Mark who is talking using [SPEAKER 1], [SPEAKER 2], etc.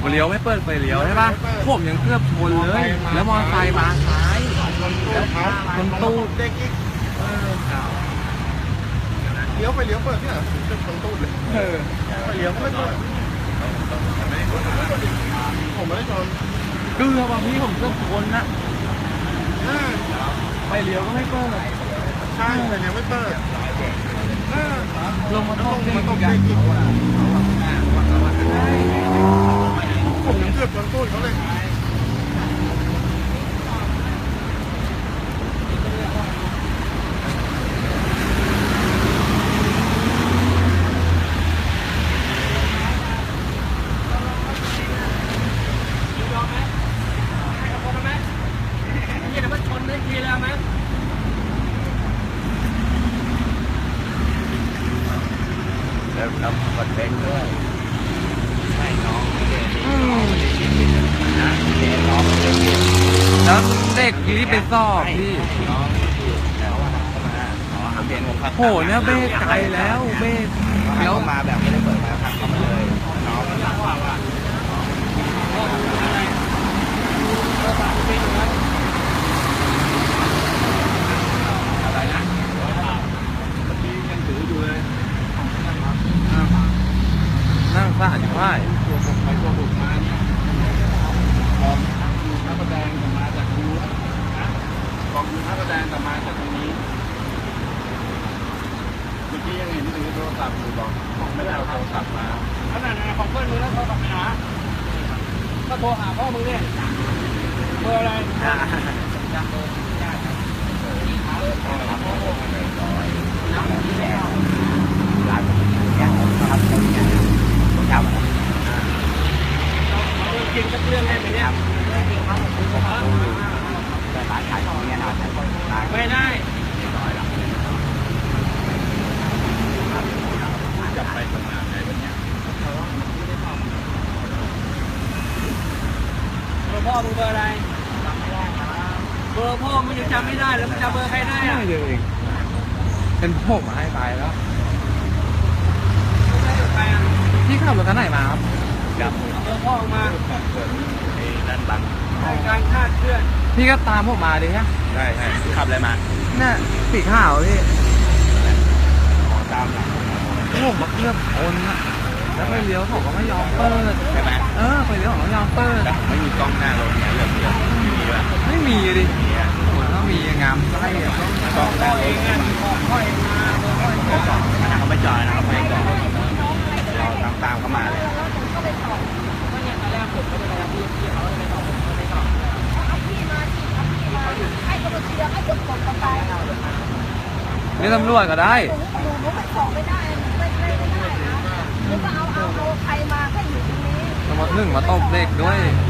[SPEAKER 1] ไปเลี้ยวไม่เปิดไฟเลี้ยวใช่ปะผมยังเกือบชนเลย แล้วมอเตอร์ไซค์มาซ้ายแล้วชนตู้
[SPEAKER 2] เด็กอีกเลี้ยวไปเลี้ยวเปิดเนี่ยเป็นคนตูดเลย
[SPEAKER 1] เออ
[SPEAKER 2] ไปเลี้ยวก็ไม่เปิดผมไม่ได้ชน
[SPEAKER 1] เกือบว่ะพี่ผมเกือบชนนะ
[SPEAKER 2] อ่า
[SPEAKER 1] ไฟเลี้ยวก็ไม่เปิด
[SPEAKER 2] ใช่ไปเลี้ยวไม่เปิดอ่า
[SPEAKER 1] ลงมา
[SPEAKER 2] แล้ว
[SPEAKER 1] ต
[SPEAKER 2] ล
[SPEAKER 1] ก
[SPEAKER 2] ง
[SPEAKER 1] เด็
[SPEAKER 2] มากต
[SPEAKER 1] อี
[SPEAKER 2] ก
[SPEAKER 1] ก
[SPEAKER 2] เด็
[SPEAKER 1] อะ
[SPEAKER 2] กอีกผมยังเกือบชนตูดเขาเลย
[SPEAKER 3] นี่นะมันชนได้ทีแล้วไหม
[SPEAKER 1] แล้วแล้วกดเบรกด้วยให้น้องนะเด็กน้อง แล้วเด็กรีบไปสอบพี่
[SPEAKER 4] น้องแล้วว่าเข้ามาขอหาเปลี่ยนผมครับ
[SPEAKER 1] โหเนี่ยเบรกไกลแล้วเบรก
[SPEAKER 4] แล้
[SPEAKER 1] แล้วว
[SPEAKER 4] มาแบบไม่ได้เปิดมาครับเข้ามาเลยน้อง
[SPEAKER 1] นั่งซ่าอยู่ไหว
[SPEAKER 2] ตัวผมไปตัวผมมาเนี่ยกองอยู่พระประแดงแต่มาจากทางนู้นนะกอง อกมาจากทางนี้ เมื่อกี้ยังเห็นถือโทรศัพท์อยู่บอกบอกไม่ได้เอาโทรศัพท์มา
[SPEAKER 3] ขนาดนั้นของเพื่อนมึงแล้วโทรศัพท์ไปหาก็โทรหาพ่อมึงเนี่ยเบอร์อะไร
[SPEAKER 4] ร้านผมเนี่ยครับผมเนี่ยผมทำนะ
[SPEAKER 3] จริงสักเรื่องได้ไหมเนี่ย
[SPEAKER 4] แต่ร้านขายของเนี่ยนะ
[SPEAKER 3] ไม่ได้
[SPEAKER 2] จะไปทำงานไหนวันเนี้
[SPEAKER 3] เบอร์พ่อมึงเบอร์อะไรเบอร์พ่อมึงยังจำไม่ได้แล้วมึงจำเบอร์ใครได้
[SPEAKER 1] ไม่ะเดียวเองเป็นผมมาให้ไปแล้วพี่ขับรถคันไหนมาครับ
[SPEAKER 3] เบอร์พ่อมึงมา
[SPEAKER 4] ไอ้ด้านบัง
[SPEAKER 3] การคาดเคลื่อน
[SPEAKER 1] พี่ก็ตามผมมาดิฮะ
[SPEAKER 4] ใช่ใช่ขับอะไรมา
[SPEAKER 1] น่ะสีขาวพี่
[SPEAKER 4] ขอตามหลัง
[SPEAKER 1] ผมมาเกือบชนนะแล้วไฟเลี้ยวเขาก็ไม่ยอมเปิด
[SPEAKER 4] ใช่ไหม
[SPEAKER 1] เออไฟเลี้ยวเขาไม่ยอมเปิด
[SPEAKER 4] แต่ผมไม่มีกล้องหน้ารถเนี่ยเรื่องเรื่องมีป่ะ
[SPEAKER 1] ไม่มีดิ
[SPEAKER 4] มีอะ
[SPEAKER 1] ผมก็มีงามไส้อะ
[SPEAKER 4] กล้องหน้ารถ
[SPEAKER 3] เองอะบอกพ่อเองมาเบอร์พ่อเองมา
[SPEAKER 4] เขาไม่จอยนะครับไม่จอยเราตามตามเข้ามาเลย
[SPEAKER 3] ก็เนี่ยตอนแรกผมก็จะไปรับพี่พี่เขาไปสอบผมก็ไปสอบ
[SPEAKER 5] เอาพี่มาสิเอาพี่มาให้ตำรวจเชียร์ให้ตำรวจกันไปหนู
[SPEAKER 1] เรียกตำรวจก็ได้
[SPEAKER 5] หนูหนูไปสอบไม่ได้หนูไม่ไม่ไม่ได้นะหนูก็เอาเอาเอาใครมาก็อยู่ตรงนี้
[SPEAKER 1] ตำรวจหนึ่งมาตบเด็กด้วย
[SPEAKER 5] ห